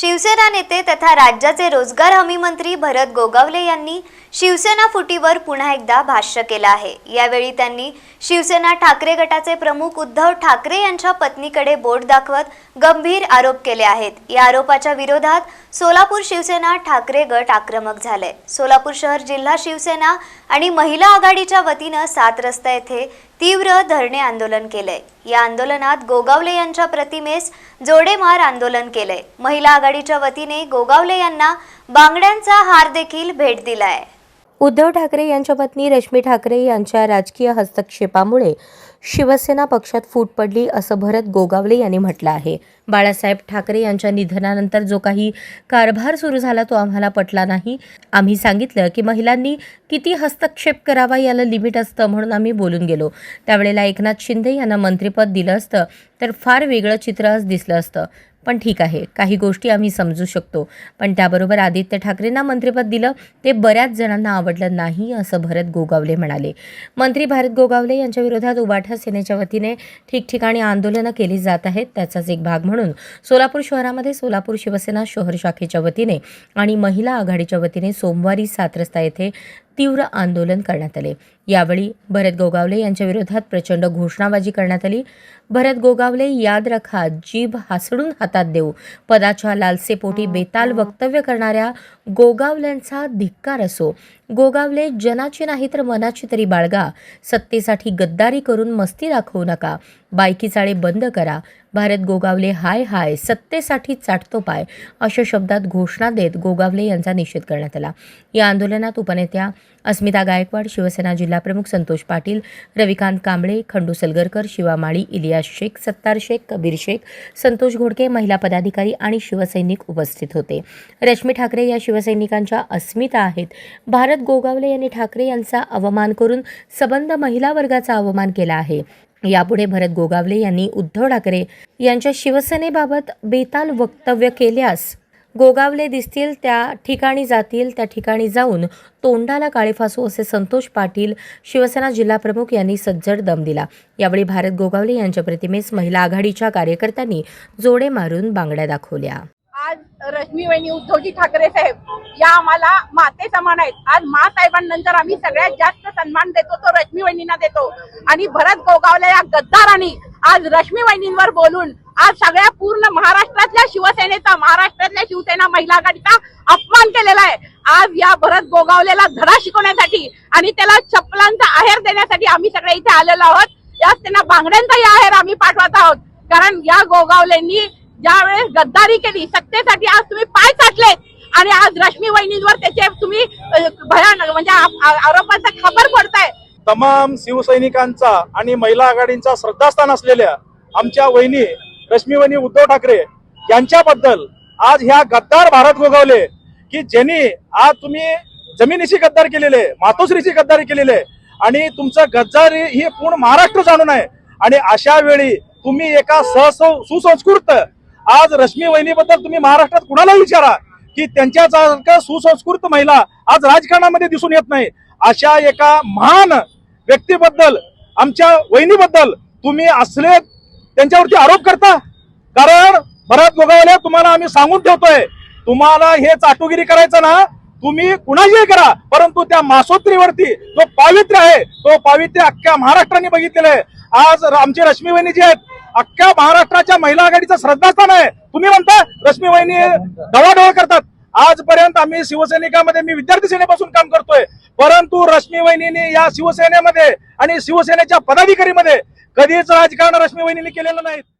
शिवसेना नेते तथा राज्याचे रोजगार हमी मंत्री भरत गोगावले यांनी शिवसेना फुटीवर पुन्हा एकदा भाष्य केलं आहे. यावेळी त्यांनी शिवसेना ठाकरे गटाचे प्रमुख उद्धव ठाकरे यांच्या पत्नीकडे बोट दाखवत गंभीर आरोप केले आहेत. या आरोपाच्या विरोधात सोलापूर शिवसेना ठाकरे गट आक्रमक झाले. सोलापूर शहर जिल्हा शिवसेना आणि महिला आघाडीच्या वतीनं सात रस्ता येथे तीव्र धरणे आंदोलन केलंय. या आंदोलनात गोगावले यांच्या प्रतिमेस जोडेमार आंदोलन केलंय. महिला आघाडीच्या वतीने गोगावले यांना बांगड्यांचा हार देखील भेट दिलाय. उद्धव ठाकरे यांच्या पत्नी रश्मी ठाकरे यांच्या राजकीय हस्तक्षेपामुळे शिवसेना पक्षात फूट पडली असं भरत गोगावले यांनी म्हटलं आहे. बाळासाहेब ठाकरे यांच्या निधनानंतर जो काही कारभार सुरू झाला तो आम्हाला पटला नाही. आम्ही सांगितलं की महिलांनी किती हस्तक्षेप करावा याला लिमिट असतं म्हणून आम्ही बोलून गेलो. त्यावेळेला एकनाथ शिंदे यांना मंत्रिपद दिलं असतं तर फार वेगळं चित्र आज दिसलं असतं. पण ठीक आहे. काही गोष्टी आम्ही समजू शकतो. पण त्याबरोबर आदित्य ठाकरेंना मंत्रिपद दिलं ते बऱ्याच जणांना आवडलं नाही असं भरत गोगावले म्हणाले. मंत्री भारत गोगावले यांच्या विरोधात उबाठा सेनेच्या वतीने ठिकठिकाणी आंदोलनं केली जात आहेत. त्याचाच एक भाग म्हणून सोलापूर शहरामध्ये सोलापूर शिवसेना शहर शाखेच्या वतीने आणि महिला आघाडीच्या वतीने सोमवारी सात रस्ता येथे तीव्र आंदोलन करण्यात आले. यावेळी भरत गोगावले यांच्या विरोधात प्रचंड घोषणाबाजी करण्यात आली. भरत गोगावले याद रखा जीभ हासडून हातात देऊ पदाच्या लालसेपोटी बेताल वक्तव्य करणाऱ्या गोगावल्यांचा धिक्कार असो. गोगावले जनाची नाही तर मनाची तरी बाळगा. सत्तेसाठी गद्दारी करून मस्ती दाखवू नका. बायकी चाळे बंद करा. भारत गोगावले हाय हाय सत्तेसाठी चाटतो पाय अशा शब्दात घोषणा देत गोगावले यांचा निषेध करण्यात आला. या आंदोलनात उपनेत्या अस्मिता गायकवाड शिवसेना जिल्हाप्रमुख संतोष पाटील रविकांत कांबळे खंडू सलगरकर शिवा माळी इलियास शेख सत्तार शेख कबीर शेख संतोष घोडके महिला पदाधिकारी आणि शिवसैनिक उपस्थित होते. रश्मी ठाकरे या शिव शिवसैनिकांच्या अस्मिता आहेत. भारत गोगावले यांनी ठाकरे यांचा अवमान करून सबंध महिला वर्गाचा अवमान केला आहे. यापुढे भरत गोगावले यांनी उद्धव ठाकरे यांच्या शिवसेनेबाबत बेताल वक्तव्य केल्यास गोगावले दिसतील त्या ठिकाणी जातील त्या ठिकाणी जाऊन तोंडाला काळे फासू असे संतोष पाटील शिवसेना जिल्हाप्रमुख यांनी सज्जड दम दिला. यावेळी भारत गोगावले यांच्या प्रतिमेस महिला आघाडीच्या कार्यकर्त्यांनी जोडे मारून बांगड्या दाखवल्या. रश्मी वहिनी उद्धवजी ठाकरे साहेब या आम्हाला माते समान आहेत. आज मा साहेबांनंतर आम्ही सगळ्यात जास्त सन्मान देतो तो रश्मी वहिनींना देतो. आणि भरत गोगावले या गद्दारांनी आज रश्मी वहिनींवर बोलून आज सगळ्या पूर्ण महाराष्ट्रातल्या शिवसेनेचा महाराष्ट्रातल्या शिवसेना महिला आघाडीचा अपमान केलेला आहे. आज या भरत गोगावलेला धडा शिकवण्यासाठी आणि त्याला चप्पलांचा आहेर देण्यासाठी आम्ही सगळे इथे आलेलो आहोत. याच त्यांना बांगड्यांचाही आहेर आम्ही पाठवत आहोत. कारण या गोगावलेंनी ज्यावेळेस गद्दारी केली सत्तेसाठी आज तुम्ही पाय साठले आणि आज रश्मी वहिनींवर त्याचे तुम्ही भयानक म्हणजे आ- आ- आरोपाचा खबर पडताय. तमाम शिवसैनिकांचा आणि महिला आघाडींचा श्रद्धास्थान असलेल्या आमच्या वहिनी रश्मी वहिनी उद्धव ठाकरे यांच्याबद्दल आज ह्या गद्दार भारत गोगावले की ज्यांनी आज तुम्ही जमिनीची गद्दार केलेले मातोश्रीची गद्दारी केलेले आणि तुमचं गद्दारी ही पूर्ण महाराष्ट्र जाणून आहे. आणि अशा वेळी तुम्ही एका सहस सुसंस्कृत आज रश्मी वहिनीबद्दल तुम्ही महाराष्ट्रात कुणाला विचारा की त्यांच्यासारख्या सुसंस्कृत महिला आज राजकारणामध्ये दिसून येत नाही. अशा एका महान व्यक्तीबद्दल आमच्या वहिनीबद्दल तुम्ही असले त्यांच्यावरती आरोप करता? कारण भरत गोगावले तुम्हाला आम्ही सांगून ठेवतोय तुम्हाला हे चाटुगिरी करायचं ना तुम्ही कुणाशी करा. परंतु त्या मासोत्रीवरती जो पावित्र्य आहे तो पावित्र्य अख्ख्या महाराष्ट्राने बघितलेलं आहे. आज आमची रश्मी वहिनी जी आहेत अख्ख्या महाराष्ट्राच्या महिला आघाडीचं श्रद्धास्थान आहे. तुम्ही म्हणता रश्मी वहिनी ढवाढवळ करतात. आजपर्यंत आम्ही शिवसैनिकामध्ये मी विद्यार्थी सेनेपासून काम करतोय. परंतु रश्मी वहिनीने या शिवसेनेमध्ये आणि शिवसेनेच्या पदाधिकारीमध्ये कधीच राजकारण रश्मी वहिनीने केलेलं नाही.